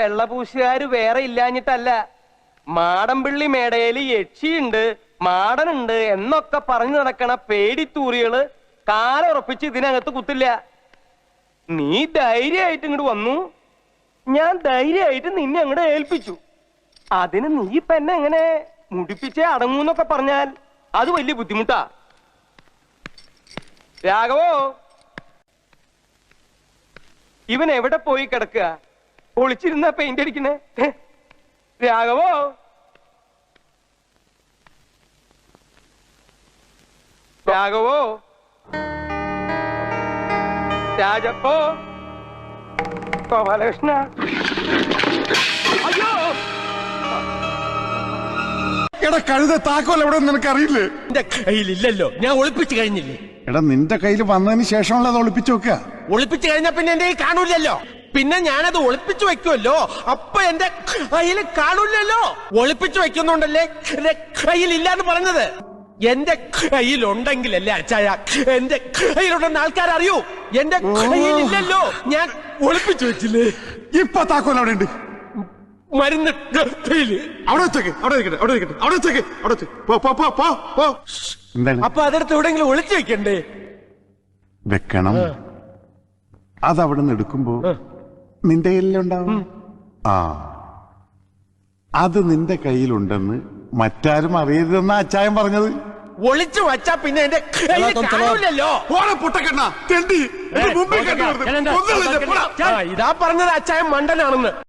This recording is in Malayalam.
വെള്ളപൂശുകാര് വേറെ ഇല്ലാഞ്ഞിട്ടല്ല. മാടമ്പിള്ളി മേടയിൽ യക്ഷിയുണ്ട് മാടനുണ്ട് എന്നൊക്കെ പറഞ്ഞു നടക്കണ പേടിത്തൂറികൾ കാലുറപ്പിച്ച് ഇതിനകത്ത് കുത്തില്ല. നീ ധൈര്യമായിട്ട് ഇങ്ങോട്ട് വന്നു. ഞാൻ ധൈര്യമായിട്ട് നിന്നെ അങ്ങോട്ട് ഏൽപ്പിച്ചു. അതിന് നീ ഇപ്പൊ എന്നെ എങ്ങനെ മുടിപ്പിച്ചേ അടങ്ങൂന്നൊക്കെ പറഞ്ഞാൽ അത് വലിയ ബുദ്ധിമുട്ടാ. രാഘവോ? ഇവൻ എവിടെ പോയി കിടക്കുക? ഒളിച്ചിരുന്ന പെയിന്റ് അടിക്കണേ? രാഘവോ? രാഘവോ? രാജപ്പോ? ഗോപാലകൃഷ്ണ അയ്യോ! എടാ കഴുത താക്കോൽ എവിടെ നിനക്ക് അറിയില്ലേ? എന്റെ കയ്യിലില്ലല്ലോ. ഞാൻ ഒളിപ്പിച്ചു കഴിഞ്ഞില്ലേ? എടാ നിന്റെ കയ്യിൽ വന്നതിന് ശേഷമുള്ള അത് ഒളിപ്പിച്ചു വെക്കുക. ഒളിപ്പിച്ചു കഴിഞ്ഞാ പിന്നെ എന്റെ കാണൂല്ലല്ലോ. കാണൂലല്ലോ പിന്നെ ഞാനത് ഒളിപ്പിച്ചു വെക്കുമല്ലോ അപ്പൊ എന്റെ കയ്യിൽ കാണില്ലല്ലോ. ഒളിപ്പിച്ചു വെക്കുന്നുണ്ടല്ലേ എന്റെ കയ്യിലില്ലാന്ന് പറഞ്ഞത്. എന്റെ കയ്യിലുണ്ടെങ്കിലല്ലേ അച്ചായ എന്റെ കയ്യിലുണ്ടെന്ന് ആൾക്കാർ അറിയൂ എന്റെ കയ്യിലില്ലല്ലോ. ഞാൻ ഒളിപ്പിച്ചു വെച്ചില്ലേ. ഇപ്പൊ താക്കോൽ അവിടെ ഉണ്ട്. മരുന്ന് ഡപ്പയിൽ. അവിടെ വെച്ചേക്ക് അവിടെ അവിടെ അവിടെ വെച്ചേക്ക് അവിടെ വെച്ച് പോ പോ പോ പോ പോ. എന്താണ്? അപ്പൊ അതെടുത്ത് എവിടെയെങ്കിലും ഒളിച്ചു വെക്കണ്ടേ? വെക്കണം. അതവിടെ നിന്ന് എടുക്കുമ്പോ നിന്റെ കയ്യിലുണ്ടാവും? ആ. അത് നിന്റെ കയ്യിലുണ്ടെന്ന് മറ്റാരും അറിയരുതെന്ന അച്ചായൻ പറഞ്ഞത്. ഒളിച്ചു വച്ചാ പിന്നെ എന്റെ ഇതാ പറഞ്ഞത് അച്ചായൻ മണ്ടനാണെന്ന്.